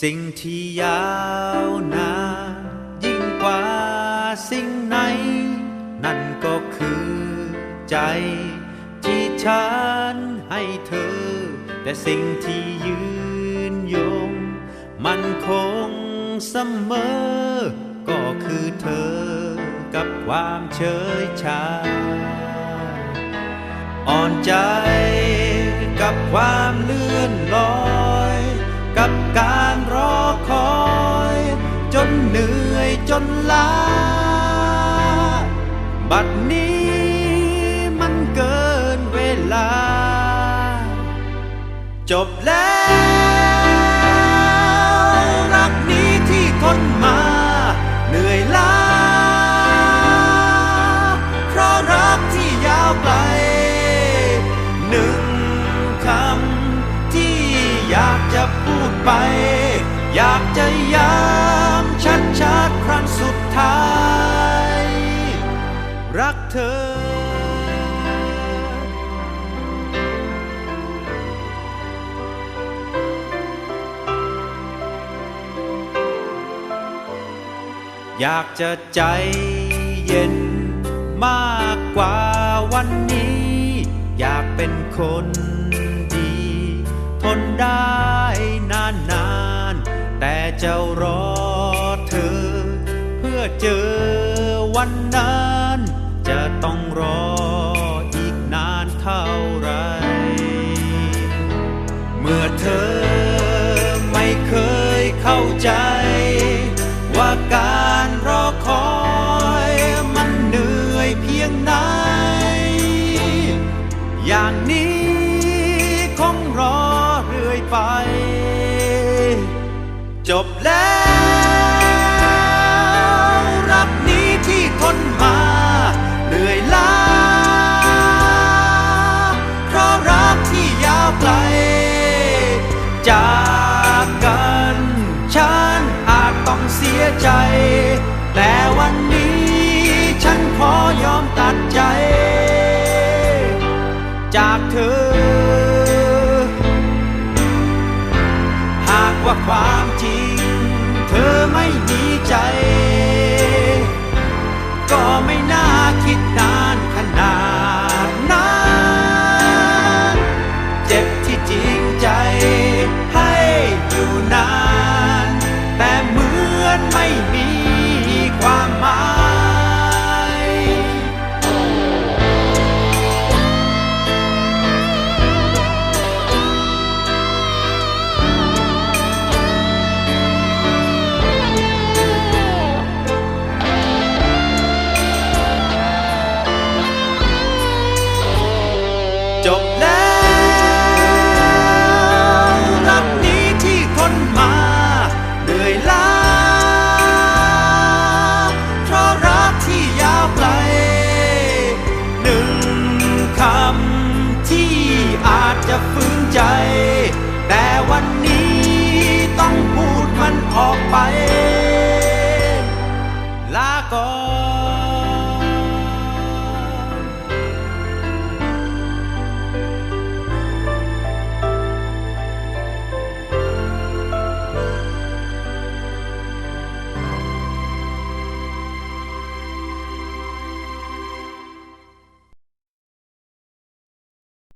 สิ่งที่ยาวนานยิ่งกว่าสิ่งไหน นั่นก็คือใจ ที่ฉันให้เธอ แต่สิ่งที่ยืนยง มันคงเสมอ ก็คือเธอกับความเฉยชา อ่อนใจกับความเลื่อนลอย จบแล้ว รักนี้ที่ทนมา เหนื่อยล้า เพราะรักที่ยาวไกล หนึ่งคำที่อยากจะพูดไป อยากจะย้ำชัดๆครั้งสุดท้าย รักเธอ อยากจะใจเย็นมากกว่าวันนี้ อยากเป็นคนดี ทนได้นานนานๆแต่จะรอเธอ เพื่อเจอวันนั้น จะต้องรออีกนานเท่าไหรเมื่อเธอไม่เคยเข้าใจว่าการ จบแล้ว ต้